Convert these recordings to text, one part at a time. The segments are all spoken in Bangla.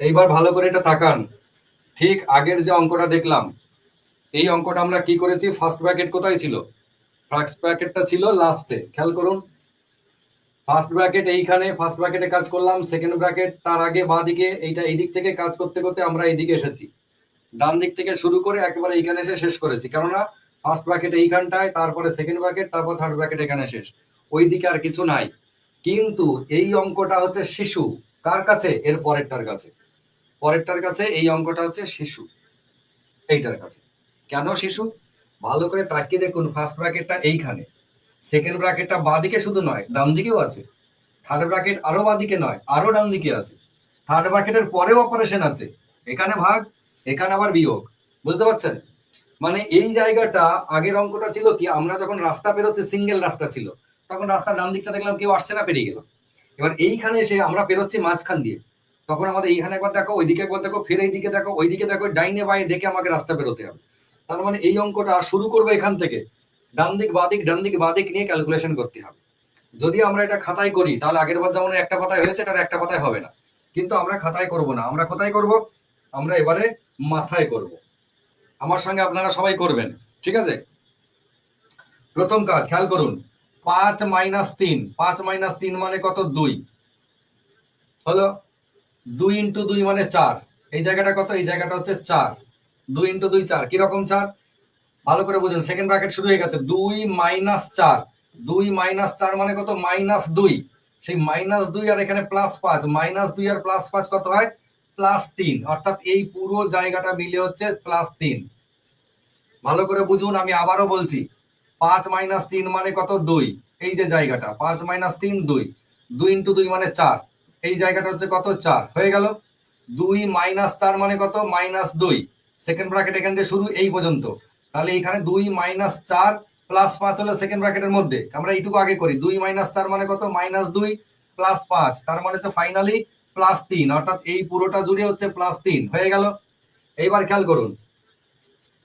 এইবার ভালো করে এটা তাকান। ঠিক আগের যে অঙ্কটা দেখলাম, এই অঙ্কটা আমরা কি করেছি? ফার্স্ট ব্র্যাকেট কোথায় ছিল? ফার্স্ট ব্র্যাকেটটা ছিল লাস্টে খেয়াল করুন। ফার্স্ট ব্র্যাকেট এইখানে ফার্স্ট ব্র্যাকেটে কাজ করলাম। সেকেন্ড ব্র্যাকেট তার আগে বাঁ দিকে এইটা এই দিক থেকে কাজ করতে করতে আমরা এইদিকে এসেছি। ডান দিক থেকে শুরু করে একেবারে এইখানে এসে শেষ করেছি। কেননা ফার্স্ট ব্র্যাকেট এইখানটায়, তারপরে সেকেন্ড ব্র্যাকেট তারপর থার্ড ব্র্যাকেট এখানে শেষ। ওই দিকে আর কিছু নাই। কিন্তু এই অঙ্কটা হচ্ছে শিশু। কার কাছে? এর পরেরটার কাছে। পরেরটার কাছে এই অঙ্কটা হচ্ছে শিশু। এইটার কাছে। কেন শিশু? ভালো করে তাকিয়ে দেখুন ফার্স্ট ব্র্যাকেটটা এইখানে। সেকেন্ড ব্র্যাকেটটা বাঁদিকে শুধু নয় ডান দিকেও আছে। থার্ড ব্র্যাকেট আরও বাঁদিকে নয়, আরও ডান দিকে আছে থার্ড ব্র্যাকেটের পরেও অপারেশন আছে। এখানে ভাগ, এখানে আবার বিয়োগ। বুঝতে পারছেন? মানে এই জায়গাটা, আগের অঙ্কটা ছিল কি, আমরা যখন রাস্তা পেরোচ্ছি সিঙ্গেল রাস্তা ছিল, তখন রাস্তার ডান দিকটা দেখলাম কেউ আসছে না, পেরিয়ে গেল। এবার এইখানে এসে আমরা পেরোচ্ছি মাঝখান দিয়ে। তখন আমাদের এইখানে একবার দেখো, ওইদিকে একবার দেখো, ফের এইদিকে দেখো, ওইদিকে দেখো, ডাইনে বাই দেখে আমাকে রাস্তা বেরোতে হবে। তার মানে এই অঙ্কটা শুরু করব এখান থেকে। ডান দিক বাদিক ডান দিক বাদিক নিয়ে ক্যালকুলেশন করতে হবে। যদি আমরা এটা খাতায় করি, তাহলে আগের বার যেমন একটা পাতায় হয়েছে, এটা একটা পাতায় হবে না। কিন্তু আমরা খাতায় করব না। আমরা কোথায় করব? আমরা এবারে মাথায় করব। আমার সঙ্গে আপনারা সবাই করবেন, ঠিক আছে? প্রথম কাজ, খেয়াল করুন, পাঁচ মাইনাস তিন, পাঁচ মাইনাস তিন মানে কত? দুই। হলো? দুই ইন্টু দুই মানে চার। এই জায়গাটা কত? এই জায়গাটা হচ্ছে চার। দুই ইন্টু দুই চার। কীরকম চার? ভালো করে বুঝুন। সেকেন্ড ব্র্যাকেট শুরু হয়ে গেছে। দুই মাইনাস চার। দুই মাইনাস চার মানে কত? মাইনাস দুই। সেই মাইনাস দুই আর এখানে প্লাস পাঁচ। মাইনাস দুই আর প্লাস পাঁচ কত হয়? প্লাস তিন। অর্থাৎ এই পুরো জায়গাটা মিলে হচ্ছে প্লাস তিন। ভালো করে বুঝুন, আমি আবারও বলছি। পাঁচ মাইনাস তিন মানে কত? দুই। এই যে জায়গাটা। পাঁচ মাইনাস তিন, দুই। দুই ইন্টু দুই মানে চার। এই জায়গাটা হচ্ছে কত? চার। হয়ে গেল। দুই মাইনাস চার মানে কত? মাইনাস দুই। সেকেন্ড ব্র্যাকেট এখান থেকে শুরু এই পর্যন্ত। তাহলে এখানে দুই মাইনাস চার প্লাস পাঁচ হলো সেকেন্ড ব্র্যাকেটের মধ্যে। আমরা এইটুকু আগে করি। দুই মাইনাস চার মানে কত? মাইনাস দুই প্লাস পাঁচ। তার মানে হচ্ছে ফাইনালি প্লাস তিন। অর্থাৎ এই পুরোটা জুড়ে হচ্ছে প্লাস তিন। হয়ে গেল। এইবার খেয়াল করুন।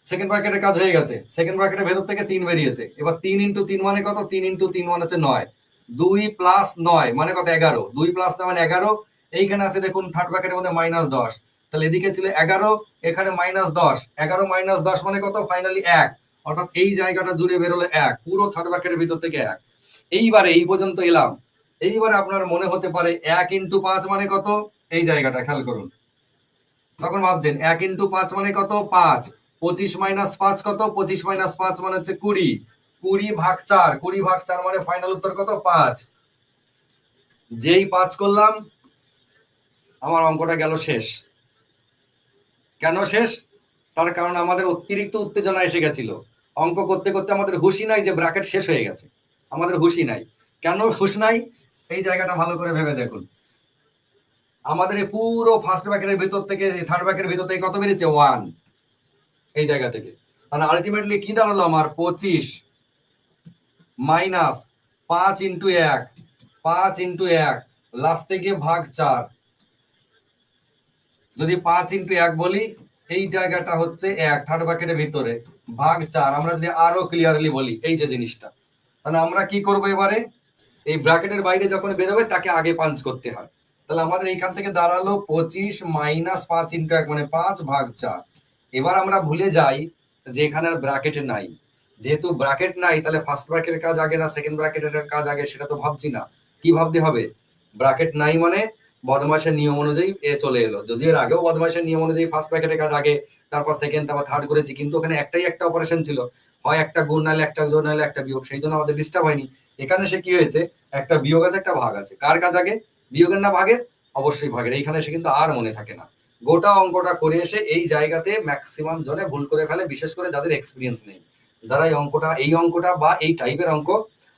সেকেন্ড ব্র্যাকেটের কাজ হয়ে গেছে। সেকেন্ড ব্র্যাকেটের ভেতর থেকে তিন বেরিয়েছে। এবার তিন ইন্টু তিন মানে কত? তিন ইন্টু তিন মানে হচ্ছে নয়। দুই প্লাস নয় মানে কত? এগারো। দুই প্লাস নয় মানে এগারো। এইখানে আছে দেখুন থার্ড ব্র্যাকেটের মধ্যে মাইনাস দশ। তাহলে এদিকে ছিল এগারো, এখানে মাইনাস দশ। এগারো মাইনাস দশ মানে কত? ফাইনালি এক। অর্থাৎ এই জায়গাটা জুড়ে বেরোলো এক। পুরো থার্ড ব্র্যাকেটের ভিতর থেকে এক। এইবারে এই পর্যন্ত এলাম। এইবারে আপনার মনে হতে পারে এক ইন্টু পাঁচ মানে কত? এই জায়গাটা, খেয়াল করুন। তখন ভাবছেন, এক ইন্টু পাঁচ মানে কত? পাঁচ। পঁচিশ মাইনাস পাঁচ কত? পঁচিশ মাইনাস পাঁচ মানে হচ্ছে কুড়ি। কুড়ি ভাগ চার, কুড়ি ভাগ চার মানে ফাইনাল উত্তর কত? পাঁচ। যেই পাঁচ করলাম, আমার অঙ্কটা গেল শেষ। কেন শেষ? তার কারণ আমাদের অতিরিক্ত উত্তেজনা এসে গেছিল। অঙ্ক করতে করতে আমাদের হুশি নাই যে ব্র্যাকেট শেষ হয়ে গেছে। আমাদের হুশি নাই। কেন হুশ নাই? এই জায়গাটা ভালো করে ভেবে দেখুন। আমাদের এই পুরো ফার্স্ট ব্র্যাকেটের ভিতর থেকে থার্ড ব্র্যাকেটের ভিতর থেকে কত বেরিয়েছে? ওয়ান এই জায়গা থেকে। তাহলে আলটিমেটলি কি দাঁড়াল আমার? পঁচিশ। মাইনাস পাঁচ ইন্টু এক, পাঁচ ইন্টু এক, লাস্টে গিয়ে ভাগ চার। যদি পাঁচ ইন্টু এক বলি, এই জায়গাটা হচ্ছে এক থার্ড ব্র্যাকেটের ভিতরে, ভাগ চার। আমরা যদি আরও ক্লিয়ারলি বলি, এই যে জিনিসটা। তাহলে আমরা কি করব এবারে? এই ব্র্যাকেটের বাইরে যখন বেরোবে, তাকে আগে পাঞ্চ করতে হয়। তাহলে আমাদের এইখান থেকে দাঁড়াল পঁচিশ মাইনাস পাঁচ ইন্টু এক মানে পাঁচ ভাগ চার। এবার আমরা ভুলে যাই যে এখানে আর ব্র্যাকেট নাই। যেহেতু ব্র্যাকেট নাই, তাহলে ফার্স্ট ব্র্যাকেটের কাজ আগে না সেকেন্ড ব্র্যাকেটের কাজ আগে, সেটা তো ভাবছি না। কি ভাবতে হবে? ব্র্যাকেট নাই মানে বদমাসের নিয়ম অনুযায়ী এ চলে এলো। যদিও এর আগেও বদমাসের নিয়ম অনুযায়ী ফার্স্ট ব্র্যাকেটের কাজ আগে, তারপর সেকেন্ড তারপর থার্ড করেছি, কিন্তু ওখানে একটাই একটা অপারেশন ছিল। হয় একটা গুণ, নাহলে একটা জোর, নাহলে একটা বিয়োগ, সেই জন্য আমাদের ডিস্টার্ব হয়নি। এখানে সে কি হয়েছে? একটা বিয়োগ আছে, একটা ভাগ আছে। কার কাজ আগে? বিয়োগের না ভাগের? অবশ্যই ভাগের। এইখানে সে কিন্তু আর মনে থাকে না। গোটা অঙ্কটা করে এসে এই জায়গাতে ম্যাক্সিমাম জনে ভুল করে ফেলে, বিশেষ করে যাদের এক্সপিরিয়েন্স নেই। যারা এই অঙ্কটা এই অঙ্কটা বা এই টাইপের অঙ্ক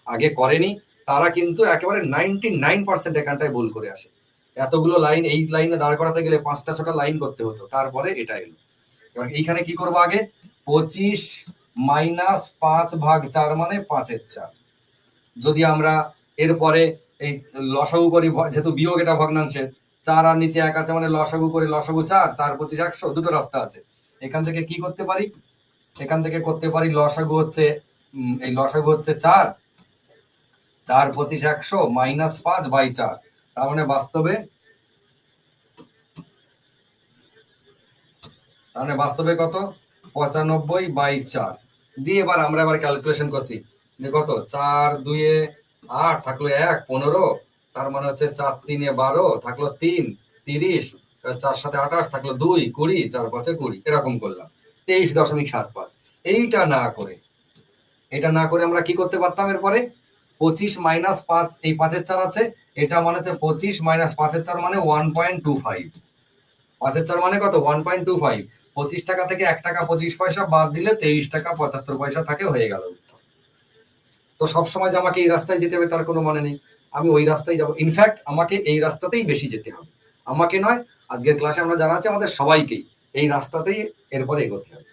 আগে করেনি, তারা কিন্তু একেবারে নাইনটি নাইন পার্সেন্ট এখানটায় ভুল করে আসে। এতগুলো লাইন এই লাইনে দাঁড় করাতে গেলে পাঁচটা, ছটা লাইন করতে হতো। তারপরে এটা এলো। এবার এইখানে কি করব আগে? পঁচিশ মাইনাস পাঁচ ভাগ চার মানে পাঁচের চার। যদি আমরা এরপরে এই লসাগু করি, যেহেতু বিয়োগ এটা ভগ্নাংশের, চার আর নিচে এক আছে মানে লসাগু করে লসাগু চার চার পঁচিশ একশো, দুটো রাস্তা আছে। এখান থেকে কি করতে পারি? এখান থেকে করতে পারি লসাগু হচ্ছে এই লসাগু হচ্ছে চার। চার পঁচিশ একশো মাইনাস পাঁচ বাই চার। তার মানে বাস্তবে তাহলে বাস্তবে কত? পঁচানব্বই বাই চার। দিয়ে এবার আমরা এবার ক্যালকুলেশন করছি। যে কত? চার দুয়ে আট থাকল এক, পনেরো। তার মানে হচ্ছে চার তিনে বারো থাকল তিন, তিরিশ। চার সাথে আঠাশ থাকল দুই, কুড়ি, চার পাঁচে কুড়ি। এরকম করলাম। তেইশ দশমিক সাত পাঁচ। এইটা না করে, এটা না করে আমরা কি করতে পারতাম এরপরে? পঁচিশ মাইনাস পাঁচ, এই পাঁচের চার আছে, এটা মানে হচ্ছে পঁচিশ মাইনাস পাঁচের চার মানে ওয়ান পয়েন্ট টু ফাইভ পাঁচের চার মানে কত? ওয়ান পয়েন্ট টু ফাইভ পঁচিশ টাকা থেকে এক টাকা পঁচিশ পয়সা বাদ দিলে তেইশ টাকা পঁচাত্তর পয়সা থাকে, হয়ে গেল তো সবসময় যে আমাকে এই রাস্তায় যেতে হবে, তার কোনো মানে নেই। আমি ওই রাস্তায় যাব। ইনফ্যাক্ট আমাকে এই রাস্তাতেই বেশি যেতে হবে। আমাকে নয়, আজকের ক্লাসে আমরা জানা আছে, আমাদের সবাইকেই। এই রাস্তাতেই এরপরে এগোতে হবে।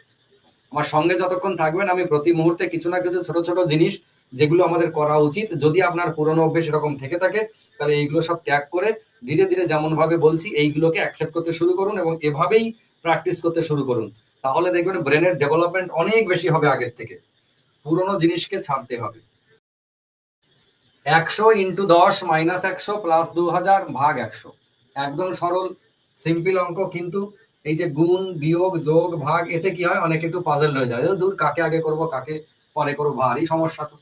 আমার সঙ্গে যতক্ষণ থাকবেন, আমি প্রতি মুহূর্তে কিছু না কিছু ছোট ছোট জিনিস যেগুলো আমাদের করা উচিত, যদি আপনার পুরনো অভ্যেস এরকম থেকে থাকে, তাহলে এইগুলো সব ত্যাগ করে ধীরে ধীরে যেমন ভাবে বলছি, এইগুলোকে অ্যাকসেপ্ট করতে শুরু করুন এবং এভাবেই প্র্যাকটিস করতে শুরু করুন। তাহলে দেখবেন ব্রেনের ডেভেলপমেন্ট অনেক বেশি হবে আগের থেকে। পুরনো জিনিসকে ছাড়তে হবে। একশো ইন্টু দশ মাইনাস একশো প্লাস দু হাজার ভাগ একশো। একদম সরল সিম্পল অঙ্ক, কিন্তু এই যে গুণ, বিয়োগ, যোগ, ভাগ, এতে কি হয়? অনেকে একটু পাজল হয়ে যায়। দূর, কাকে আগে করব, কাকে পরে করব? ভারী সমস্যা তো।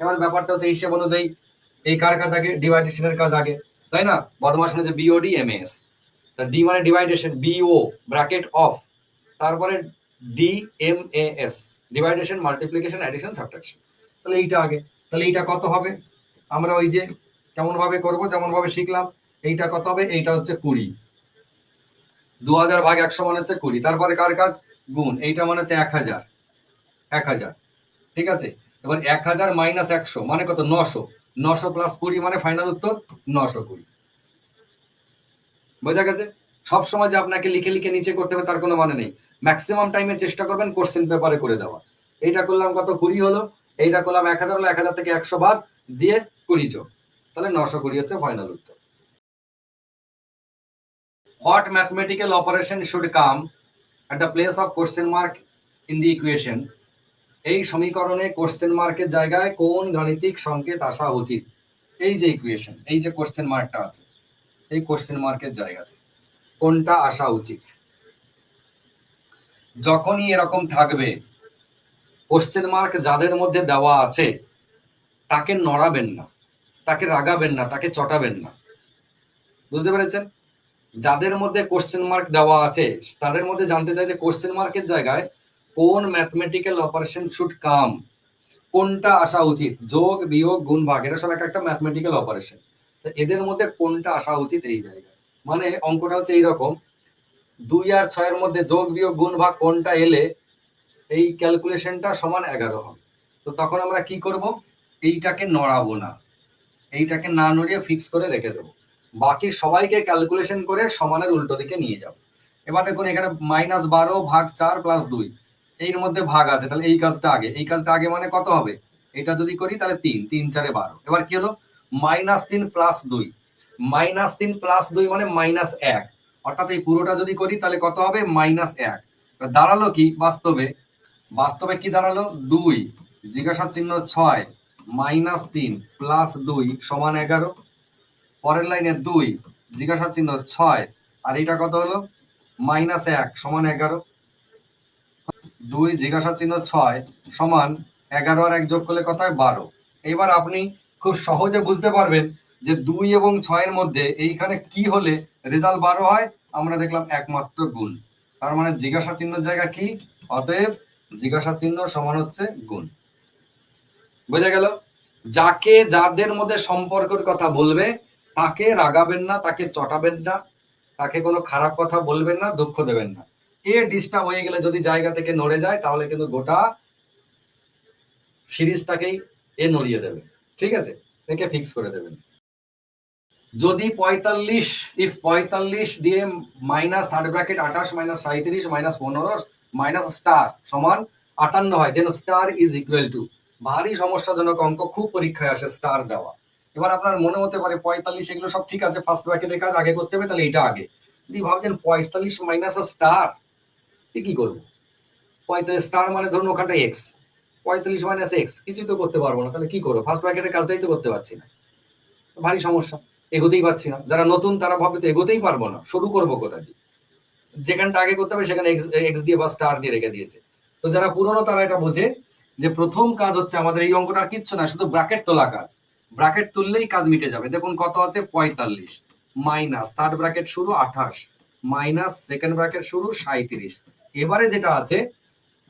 এবার ব্যাপারটা হচ্ছে হিসেব অনুযায়ী এই কার কাজ আগে? ডিভাইডেশনের কাজ আগে। তাই না? বদমাস যে বিওডি এম এস তা ডি মানে ডিভাইডেশন বিও ব্র্যাকেট অফ তারপরে D M A S division multiplication addition subtraction তাহলে এইটা আগে। তাহলে এইটা কত হবে? আমরা ওই যে কেমনভাবে করব যেমন ভাবে শিখলাম, এইটা কত হবে? এইটা হচ্ছে কুড়ি। দু হাজার ভাগ একশো মানে হচ্ছে কুড়ি। তারপরে কার কাজ? গুণ। এইটা মানে হচ্ছে এক হাজার এক হাজার ঠিক আছে? এবার এক হাজার মাইনাস একশো মানে কত? নশো। নশো প্লাস কুড়ি মানে ফাইনাল উত্তর নশো কুড়ি। বোঝা গেছে? সব সময় যে আপনাকে লিখে লিখে নিচে করতে হবে তার কোনো মানে নেই। ম্যাক্সিমাম টাইমে চেষ্টা করবেন কোশ্চেন পেপারে করে দেওয়া এইটা করলাম কত? কুড়ি হলো। এইটা করলাম এক হাজার হলো। এক হাজার থেকে একশো বাদ দিয়ে কুড়ি যোগ। তাহলে নশো কুড়ি হচ্ছে ফাইনাল উত্তর। What mathematical operation should come at the place of question mark in the equation? এই সমীকরণে কোশ্চেন মার্কের জায়গায় কোন গাণিতিক সংকেত আসা উচিত? এই যে ইকুয়েশন এই যে কোশ্চেন মার্কটা আছে, এই কোশ্চেন মার্কের জায়গাতে কোনটা আসা উচিত? যখনই এরকম থাকবে কোশ্চেন মার্ক যাদের মধ্যে দেওয়া আছে, তাকে নড়াবেন না, তাকে রাগাবেন না, তাকে চটাবেন না। বুঝতে পেরেছেন? যাদের মধ্যে কোশ্চেন মার্ক দেওয়া আছে, তাদের মধ্যে জানতে চাই যে কোশ্চেন মার্কের জায়গায় কোন ম্যাথমেটিক্যাল অপারেশন শুড কাম কোনটা আসা উচিত? যোগ, বিয়োগ গুণ ভাগ এটা সব এক একটা ম্যাথমেটিক্যাল অপারেশন তো এদের মধ্যে কোনটা আসা উচিত এই জায়গায়? মানে অঙ্কটা হচ্ছে এইরকম, দুই আর ছয়ের মধ্যে যোগ, বিয়োগ গুণ ভাগ কোনটা এলে এই ক্যালকুলেশনটা সমান এগারো হবে? তো তখন আমরা কি করব? এইটাকে নড়াবো না। এইটাকে না নড়িয়ে ফিক্স করে রেখে দেবো। বাকি সবাইকে ক্যালকুলেশন করে সমানের উল্টো দিকে নিয়ে যাও। এবার দেখুন, এখানে মাইনাস বারো ভাগ চার প্লাস দুই। এর মধ্যে ভাগ আছে, তাহলে এই কাজটা আগে। এই কাজটা আগে মানে কত হবে? এটা যদি করি, তাহলে তিন তিন চারে বারো। এবার কি হলো? মাইনাস তিন প্লাস দুই। মাইনাস তিন প্লাস দুই মানে মাইনাস এক। অর্থাৎ এই পুরোটা যদি করি, তাহলে কত হবে? মাইনাস এক। দাঁড়াল কি বাস্তবে? বাস্তবে কি দাঁড়াল? দুই। জিজ্ঞাসা চিহ্ন ছয়। মাইনাস তিন প্লাস দুই সমান এগারো। পরের লাইনে দুই জিজ্ঞাসা চিহ্ন ছয়, আর এটা কত হলো? মাইনাস এক সমান এগারো। দুই জিজ্ঞাসা চিহ্ন ছয় সমান এগারো আর এক যোগ করলে কত হয়? বারো। এবার আপনি খুব সহজে বুঝতে পারবেন যে দুই এবং ছয়ের মধ্যে এইখানে কি হলে রেজাল্ট বারো হয়। আমরা দেখলাম একমাত্র গুণ। তার মানে জিজ্ঞাসা চিহ্ন জায়গা কি? অতএব জিজ্ঞাসা চিহ্ন সমান হচ্ছে গুণ। বোঝা গেল? যাকে যাদের মধ্যে সম্পর্কের কথা বলবে তাকে রাগাবেন না, তাকে চটাবেন না, তাকে কোনো খারাপ কথা বলবেন না, দুঃখ দেবেন না। এ ডিস্টার্ব হয়ে গেলে যদি জায়গা থেকে নড়ে যায়, তাহলে কিন্তু গোটা সিরিজটাকেই এ নড়িয়ে দেবে। ঠিক আছে? একে ফিক্স করে দেবেন। যদি পঁয়তাল্লিশ ইফ পঁয়তাল্লিশ দিয়ে মাইনাস থার্ড ব্র্যাকেট আঠাশ মাইনাস সাঁত্রিশ মাইনাস পনেরো মাইনাস স্টার সমান আটান্ন হয় then star is equal to ভারী সমস্যাজনক অঙ্ক, খুব পরীক্ষায় আসে স্টার দেওয়া। এবার আপনার মনে হতে পারে পঁয়তাল্লিশ এগুলো সব ঠিক আছে ফার্স্ট ব্র্যাকেটের কাজ আগে করতে হবে, তাহলে এটা আগে। যদি ভাবছেন পঁয়তাল্লিশ মাইনাস স্টার এ কি করব? পঁয়তাল্লিশ স্টার মানে ধরুন ওখানটা এক্স পঁয়তাল্লিশ মাইনাস এক্স কিছুই তো করতে পারব না, তাহলে কি করব? ফার্স্ট ব্র্যাকেটের কাজটাই তো করতে পারছি না। ভারী সমস্যা, এগোতেই পারছি না। যারা নতুন, তারা ভাবে তো এগোতেই পারব না, শুরু করব কোথা দিয়ে? যেখানটা আগে করতে হবে, সেখানে এক্স দিয়ে বা স্টার দিয়ে রেখে দিয়েছে। তো যারা পুরনো, তারা এটা বোঝে যে প্রথম কাজ হচ্ছে আমাদের এই অঙ্কটা আর কিচ্ছু না, শুধু ব্র্যাকেট তোলা কাজ। ব্র্যাকেট তুললেই কাজ মিটে যাবে। দেখুন কত আছে? পঁয়তাল্লিশ। মাইনাস থার্ড ব্র্যাকেট শুরু আঠাশ। মাইনাস সেকেন্ড ব্র্যাকেট শুরু সাঁত্রিশ এবারে যেটা আছে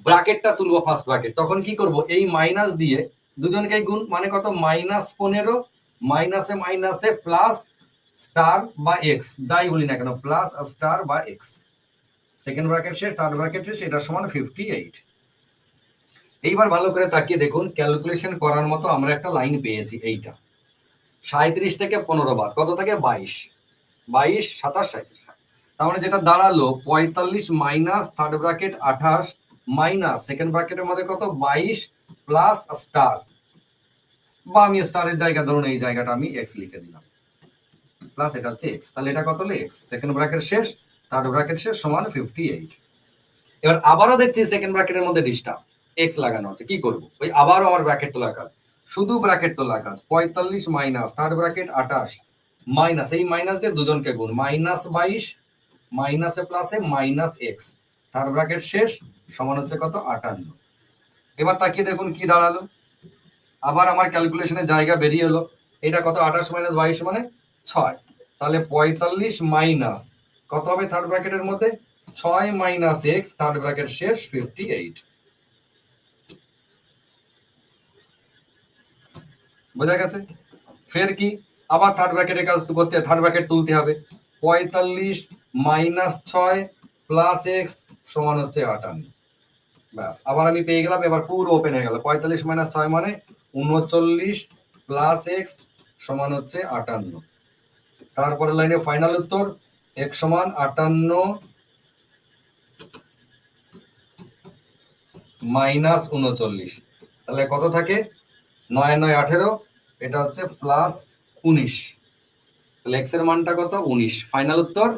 ব্র্যাকেটটা তুলবো ফার্স্ট ব্র্যাকেট তখন কি করব? এই মাইনাস দিয়ে দুজনকে গুণ মানে কত? মাইনাস পনেরো মাইনাসে মাইনাসে প্লাস স্টার বা এক্স যাই বলি না কেন প্লাস স্টার বা এক্স সেকেন্ড ব্র্যাকেট শেষ থার্ড ব্র্যাকেট শেষ, এটা সমান ফিফটি এইট এইবার ভালো করে তাকিয়ে দেখুন ক্যালকুলেশন করার মতো আমরা একটা লাইন পেয়েছি এইটা। সাঁত্রিশ থেকে পনেরো বার, কত থেকে? বাইশ। বাইশ, সাতাশ সাঁত্রিশ তার মানে যেটা দাঁড়াল, পঁয়তাল্লিশ মাইনাস থার্ড ব্র্যাকেট আঠাশ মাইনাস সেকেন্ড ব্র্যাকেটের মধ্যে কত? বাইশ প্লাস স্টার বা আমি স্টারের জায়গা, ধরুন এই জায়গাটা আমি এক্স লিখে দিলাম। প্লাস এটা হচ্ছে এক্স তাহলে এটা কত হলো? এক্স সেকেন্ড ব্র্যাকেট শেষ থার্ড ব্র্যাকেট শেষ, সমান ফিফটি এইট এবার আবারও দেখছি সেকেন্ড ব্র্যাকেটের মধ্যে ডিস্টার্ব এক্স লাগানো আছে, কি করব? ওই আবারও আমার ব্র্যাকেট তোলা কাজ। শুধু ব্র্যাকেট তোলা কাজ, পঁয়তাল্লিশ মাইনাস থার্ড ব্র্যাকেট আঠাশ মাইনাস এই মাইনাস দিয়ে দুজনকে গুণ মাইনাস বাইশ মাইনাসে প্লাসে মাইনাস এক্স থার্ড ব্র্যাকেট শেষ, সমান হচ্ছে কত? আটান্ন। এবার তাকিয়ে দেখুন কি দাঁড়াল। আবার আমার ক্যালকুলেশনের জায়গা বেরিয়ে এলো। এটা কত? আঠাশ মাইনাস বাইশ মানে ছয়। তাহলে পঁয়তাল্লিশ মাইনাস কত হবে? থার্ড ব্র্যাকেটের মধ্যে? ছয় মাইনাস এক্স থার্ড ব্র্যাকেট শেষ ফিফটি এইট বোঝা গেছে? ফের কি? আবার থার্ড ব্র্যাকেটের কাজ করতে থার্ড ব্র্যাকেট তুলতে হবে। পঁয়তাল্লিশ মাইনাস ছয় প্লাস এক্স সমান হচ্ছে আটান্ন। ব্যাস, আবার আমি পেয়ে গেলাম, এবার পুরো ওপেন হয়ে গেল। পঁয়তাল্লিশ মাইনাস ছয় মানে উনচল্লিশ প্লাস এক্স সমান হচ্ছে আটান্ন। তারপরে লাইনে ফাইনাল উত্তর এক সমান আটান্ন মাইনাস উনচল্লিশ। তাহলে কত থাকে? নয় নয় আঠেরো এটা হচ্ছে প্লাস উনিশ। তাহলে এক্সের মানটা কত? উনিশ। ফাইনাল উত্তর?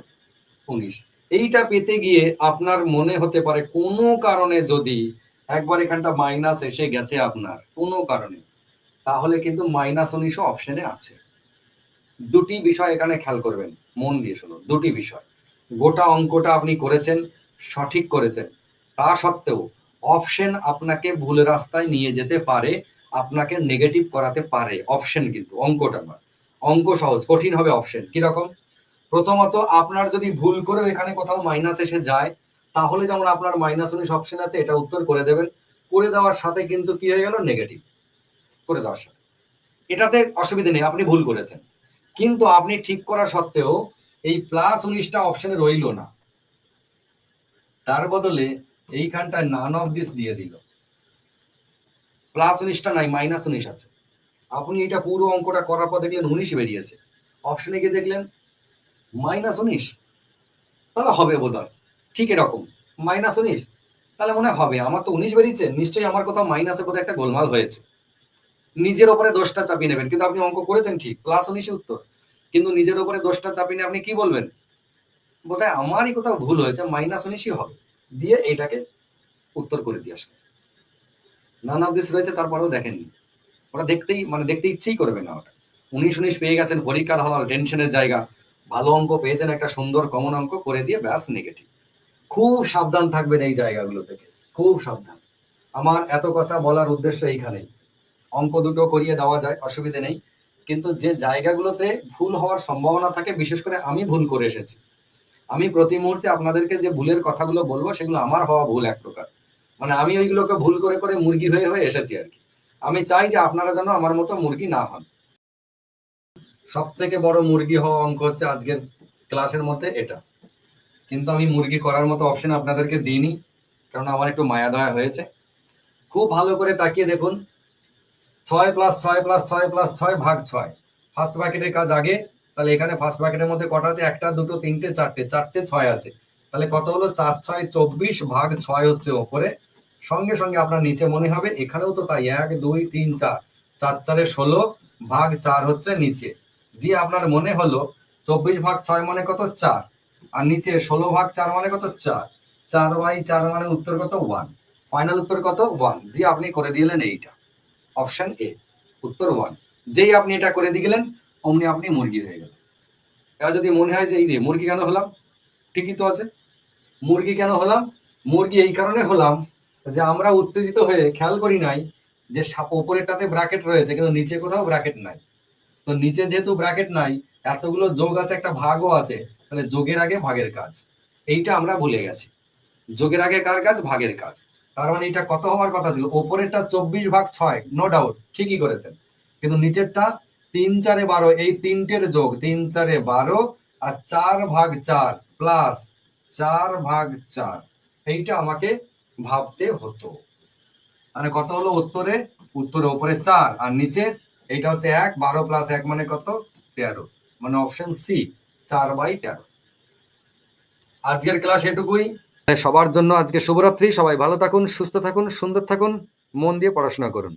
উনিশ। এইটা পেতে গিয়ে আপনার মনে হতে পারে কোনো কারণে যদি একবার এখানটা মাইনাস এসে গেছে আপনার, কোনো কারণে, তাহলে কিন্তু মাইনাস উনিশও অপশনে আছে। দুটি বিষয় এখানে খেয়াল করবেন, মন দিয়ে শুনুন। দুটি বিষয়। গোটা অঙ্কটা আপনি করেছেন, সঠিক করেছেন। তা সত্ত্বেও অপশন আপনাকে ভুল রাস্তায় নিয়ে যেতে পারে আপনাকে নেগেটিভ করাতে পারে। অপশন কিন্তু, অঙ্কটা নয়। অঙ্ক সহজ, কঠিন হবে অপশন কীরকম প্রথমত আপনার যদি ভুল করে এখানে কোথাও মাইনাস এসে যায়, তাহলে যেমন আপনার মাইনাস উনিশ অপশন আছে, এটা উত্তর করে দেবেন। করে দেওয়ার সাথে কিন্তু কি হয়ে গেল? নেগেটিভ করে দেওয়ার সাথে। এটাতে অসুবিধা নেই, আপনি ভুল করেছেন। কিন্তু আপনি ঠিক করা সত্ত্বেও এই প্লাস উনিশটা অপশনে রইল না। তার বদলে এইখানটায় নান অফ দিস দিয়ে দিল। প্লাস উনিশটা নাই, মাইনাস উনিশ আছে। আপনি এটা পুরো অঙ্কটা করার পর দেখলেন উনিশ বেরিয়েছে। অপশনে গিয়ে দেখলেন, মাইনাস উনিশ। তাহলে হবে বোধ হয় ঠিক এরকম। মাইনাস উনিশ। তাহলে মনে হবে। আমার তো উনিশ বেরিয়েছে। নিশ্চয়ই আমার কোথাও মাইনাসে কোথাও একটা গোলমাল হয়েছে। নিজের ওপরে দোষটা চাপিয়ে নেবেন। কিন্তু আপনি অঙ্ক করেছেন ঠিক। প্লাস উনিশে উত্তর। কিন্তু নিজের ওপরে দোষটা চাপিয়ে নিয়ে আপনি কি বলবেন? বোধহয় আমারই কোথাও ভুল হয়েছে। মাইনাস উনিশই হবে। দিয়ে এটাকে উত্তর করে দিয়ে আসলে নান অফ দিস রয়েছে, তারপরেও দেখেননি। ওরা দেখতেই মানে দেখতে ইচ্ছেই করবে না ওটা। উনিশ উনিশ পেয়ে গেছেন পরীক্ষার হল টেনশনের জায়গা। ভালো অঙ্ক পেয়েছেন একটা সুন্দর কমন অঙ্ক করে দিয়ে ব্যাস নেগেটিভ খুব সাবধান থাকবেন এই জায়গাগুলো থেকে। খুব সাবধান। আমার এত কথা বলার উদ্দেশ্য এইখানেই। অঙ্ক দুটো করিয়ে দেওয়া যায়, অসুবিধে নেই। কিন্তু যে জায়গাগুলোতে ভুল হওয়ার সম্ভাবনা থাকে, বিশেষ করে আমি ভুল করে এসেছি। আমি প্রতি মুহূর্তে আপনাদেরকে যে ভুলের কথাগুলো বলব, সেগুলো আমার হওয়া ভুল এক প্রকার। মানে আমি ওইগুলোকে ভুল করে করে মুরগি হয়ে হয়ে এসেছি আর কি। আমি চাই যে আপনারা যেন আমার মতো মুরগি না হন। সব থেকে বড় মুরগি হওয়া অঙ্ক হচ্ছে আজকের ক্লাসের মধ্যে এটা। কিন্তু আমি মুরগি করার মতো অপশন আপনাদেরকে দিইনি, কারণ আমার একটু মায়া দয়া হয়েছে। খুব ভালো করে তাকিয়ে দেখুন। ছয় প্লাস ছয় প্লাস ছয় প্লাস ছয় ভাগ ছয়। ফার্স্ট ব্র্যাকেটের কাজ আগে, তাহলে এখানে ফার্স্ট ব্র্যাকেটের মধ্যে কটা আছে? একটা, দুটো, তিনটে, চারটে। চারটে, ছয় আছে। তাহলে কত হলো? চার, ছয়, চব্বিশ ভাগ ছয় হচ্ছে ওপরে। সঙ্গে সঙ্গে আপনার নিচে মনে হবে, এখানেও তো তাই, এক, দুই, তিন, চার। চার চারে ষোলো ভাগ চার হচ্ছে নিচে। দিয়ে আপনার মনে হলো, চব্বিশ ভাগ ছয় মানে কত? চার। আর নিচে ষোলো ভাগ চার মানে কত? চার। চার বাই চার মানে উত্তর কত? ওয়ান। ফাইনাল উত্তর কত? ওয়ান। দিয়ে আপনি করে দিলেন এইটা। অপশন এ, উত্তর ওয়ান। যেই আপনি এটা করে দিয়ে গেলেন, অমনি আপনি মুরগি হয়ে গেলেন। এবার যদি মনে হয় যে এই মুরগি কেন হলাম? ঠিকই তো আছে। মুরগি কেন হলাম? মুরগি এই কারণে হলাম যে আমরা উত্তেজিত হয়ে খেয়াল করি নাই যে ওপরেরটাতে ব্র্যাকেট রয়েছে, কিন্তু নিচে কোথাও ব্র্যাকেট নাই। তো নিচে যেহেতু ব্র্যাকেট নাই, এতগুলো যোগ আছে, একটা ভাগও আছে, তাহলে যোগের আগে ভাগের কাজ। এইটা আমরা ভুলে গেছি। যোগের আগে কার কাজ? ভাগের কাজ। তার মানে এটা কত হওয়ার কথা ছিল? ওপরেরটা চব্বিশ ভাগ ছয় নো ডাউট ঠিকই করেছেন। কিন্তু নিচেরটা তিন চারে বারো, এই তিনটের যোগ, তিন চারে বারো আর চার ভাগ চার প্লাস চার ভাগ চার। এইটা আমাকে ভাবতে হতো। মানে কত হলো? উত্তরে উত্তরে উপরে চার, আর নিচে এইটা হচ্ছে এক, বারো প্লাস এক মানে কত? তেরো। মানে অপশন সি চার বাই তেরো। আজকের ক্লাস এটুকুই। সবার জন্য আজকে শুভরাত্রি। সবাই ভালো থাকুন, সুস্থ থাকুন, সুন্দর থাকুন, মন দিয়ে পড়াশোনা করুন।